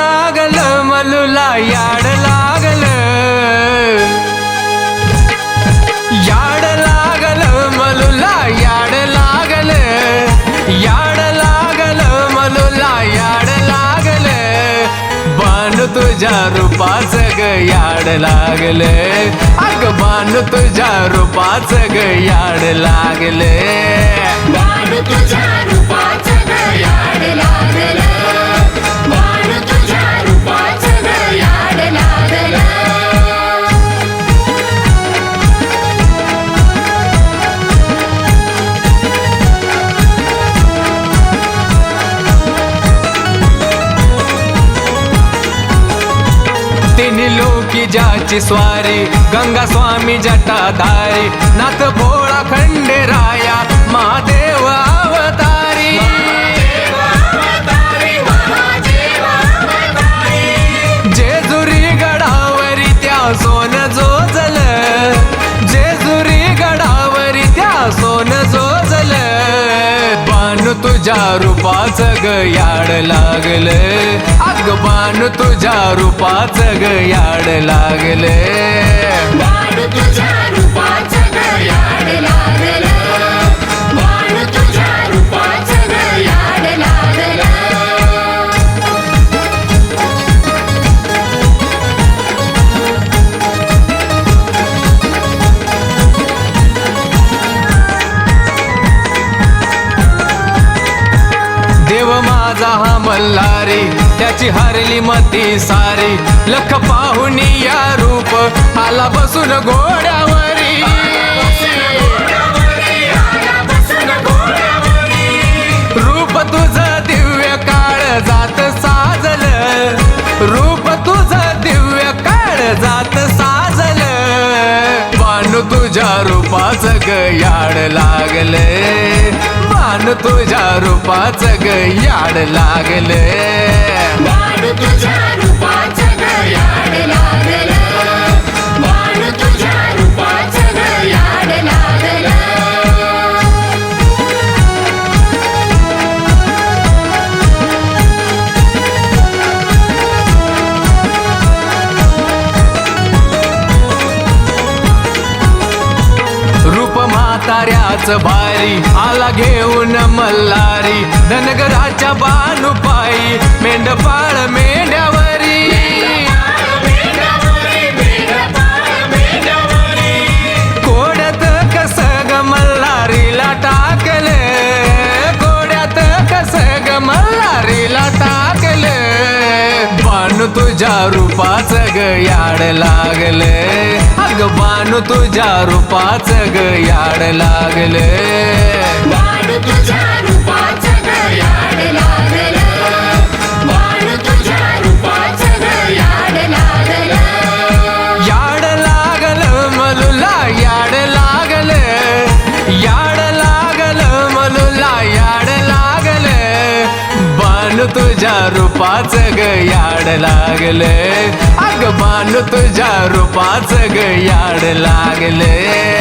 लागल मलुला याड लागल. याड लागल मलुला याड लागल. याड लागल मलुला याड लागल. बाण तुझ्या रूपाच ग याड लागल. अग बाण तुझ्या रूपाच ग याड लागले. लोकी ज्याची स्वारी गंगा स्वामी जटाधारी नाथ भोळा खंडेराया महादेवा तुझ्या रूपाच गयाड लागल. अग तुझ्या रूपाच गयाड लागले. देव माझा हा मल्हारी त्याची हरली मती सारी. लख पाहुनी या रूप आला बसून घोड्यावरी. रूप तुझं दिव्य काळ जात साजल. रूप तुझं दिव्य काळ जात साजल. बाण तुझ्या रूपाच गयाड लागले. मान तुझ्या रूपाच गयाड लागले मान तुझ्या म्हाताऱ्याच भारी आला घेऊन मल्हारी धनगराच्या बानुपाई मेंढपाळ मेंढ्यावरी. कोड्यात कस ग मल्हारीला टाकले कोड्यात कस ग मल्हारीला टाकले. बाण तुझ्या रूपाच ग याड लागले. अग तुझ्या रूपाच गयाड लागले. तुझ्या रूपाच गयाड याड लागल. अग बाण तुझ्या रूपाच गयाड याड लागले.